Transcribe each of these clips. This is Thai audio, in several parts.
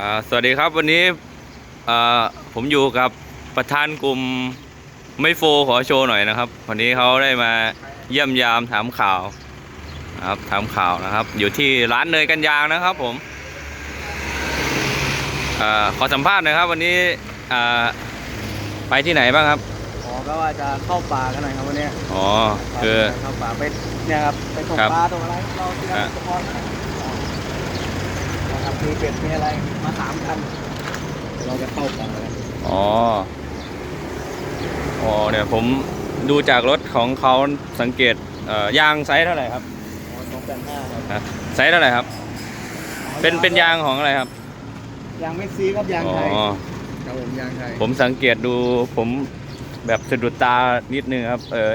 อ่าสวัสดีครับวันนี้อ่าผมอยู่กับประธานกลุ่มไม่โฟขอโชว์หน่อยนะครับ วันนี้เขาได้มาเยี่ยมยามถามข่าวนะครับถามข่าวนะครับ อยู่ที่ร้านเนยกันยางนะครับผมอาขอสัมภาษณ์หน่อยครับวันนี้อ่าไปที่ไหนบ้างครับอ๋อก็ว่าจะเข้าป่ากันหน่อยครับวันเนี้ยอ๋อคือเข้าป่าไปเนี่ยครับไปตกครับปลาตกอะไรเราที่ครันั่บนสปอนนะ ครับมีเป็ดมีอะไรมาถามกันเราจะเข้าป่ากันอ๋อ อ๋อเนี่ยผมดูจากรถของเขาสังเกตเอ่อยางไซส์เท่าไหร่ครับอ๋อสองแปดห้าครับฮะไซส์เท่าไหร่ครับ เป็นเป็นยางของอะไรครับ ยางเม็กซีครับยางอ๋อไทยครับผมยางไทยผมสังเกตดูผมแบบสะดุดตานิดนึงครับ เออ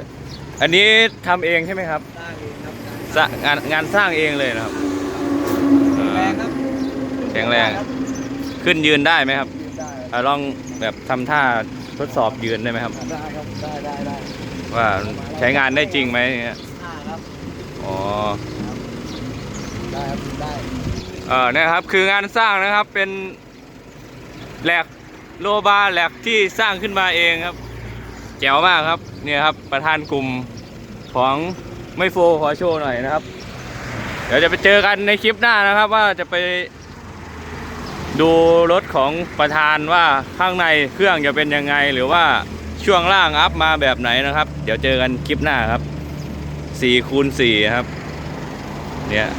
อันนี้ทำเองใช่ไหมครับ สร้างเองครับสร้างงานงานสร้างเองเลยนะครับเอ แรง อ ครับ แข็งแรงครับขึ้นยืนได้ไหมครับยืนได้อะลองแบบทำท่าทดสอบยืนได้ไหมครับ ได้ครับได้ได้ได้ว่าใช้งานได้จริงไหมเนี่ยห้าครับอ๋อ ได้ครับได้เออเนี่ยครับคืองานสร้างนะครับเป็นแหลกโลบาแหลกที่สร้างขึ้นมาเองครับ แจ๋วมากครับเนี่ยครับประธานกลุ่มของไม่โฟขอโชว์หน่อยนะครับ เดี๋ยวจะไปเจอกันในคลิปหน้านะครับ ว่าจะไป ดูรถของประธานว่าข้างในเครื่องจะเป็นยังไง หรือว่าช่วงล่างอัพมาแบบไหนนะครับ เดี๋ยวเจอกันคลิปหน้าครับ4คูณ4ครับเนี่ย